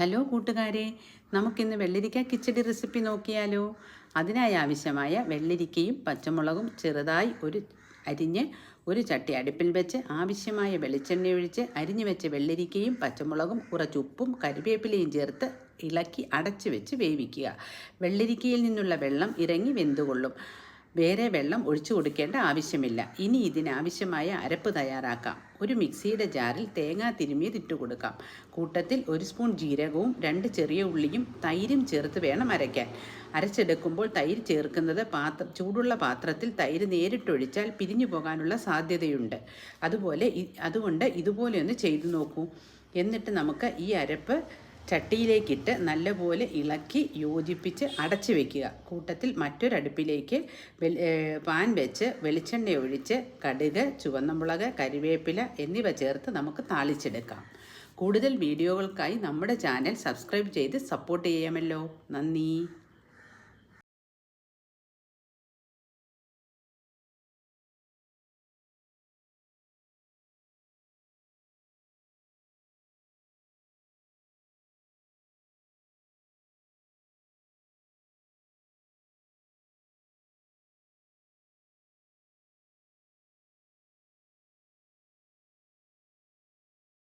Hello കൂട്ടുകാരെ നമുക്കിന്ന് വെള്ളരിക്ക കിച്ചടി റെസിപ്പി നോക്കിയാലോ? അതിനായി ആവശ്യമായ വെള്ളരിക്കയും പച്ചമുളകും ചെറുതായി ഒരു അരിഞ്ഞ് ഒരു ചട്ടി അടുപ്പിൽ വെച്ച് ആവശ്യമായ വെളിച്ചെണ്ണ ഒഴിച്ച് അരിഞ്ഞു വെച്ച വെള്ളരിക്കയും പച്ചമുളകും കുറച്ച് ഉപ്പും കരിവേപ്പിലയും ചേർത്ത് ഇളക്കി അടച്ചു വെച്ച് വേവിക്കുക. വെള്ളരിക്കയിൽ നിന്നുള്ള വെള്ളം ഇറങ്ങി വെന്തുകൊള്ളും. വേറെ വെള്ളം ഒഴിച്ചു കൊടുക്കേണ്ട ആവശ്യമില്ല. ഇനി ഇതിനാവശ്യമായ അരപ്പ് തയ്യാറാക്കാം. ഒരു മിക്സിയുടെ ജാറിൽ തേങ്ങ തിരുമിയത് കൊടുക്കാം. കൂട്ടത്തിൽ ഒരു സ്പൂൺ ജീരകവും രണ്ട് ചെറിയ ഉള്ളിയും തൈരും ചേർത്ത് വേണം അരയ്ക്കാൻ. അരച്ചെടുക്കുമ്പോൾ തൈര് ചേർക്കുന്നത് പാത്ര ചൂടുള്ള പാത്രത്തിൽ തൈര് നേരിട്ടൊഴിച്ചാൽ പിരിഞ്ഞു പോകാനുള്ള സാധ്യതയുണ്ട്. അതുപോലെ അതുകൊണ്ട് ഇതുപോലെ ഒന്ന് ചെയ്തു നോക്കൂ. എന്നിട്ട് നമുക്ക് ഈ അരപ്പ് ചട്ടിയിലേക്കിട്ട് നല്ലപോലെ ഇളക്കി യോജിപ്പിച്ച് അടച്ചു വെക്കുക. കൂട്ടത്തിൽ മറ്റൊരടുപ്പിലേക്ക് പാൻ വെച്ച് വെളിച്ചെണ്ണ ഒഴിച്ച് കടുക് ചുവന്നമുളക് കരിവേപ്പില എന്നിവ ചേർത്ത് നമുക്ക് താളിച്ചെടുക്കാം. കൂടുതൽ വീഡിയോകൾക്കായി നമ്മുടെ ചാനൽ സബ്സ്ക്രൈബ് ചെയ്ത് സപ്പോർട്ട് ചെയ്യാമല്ലോ. നന്ദി.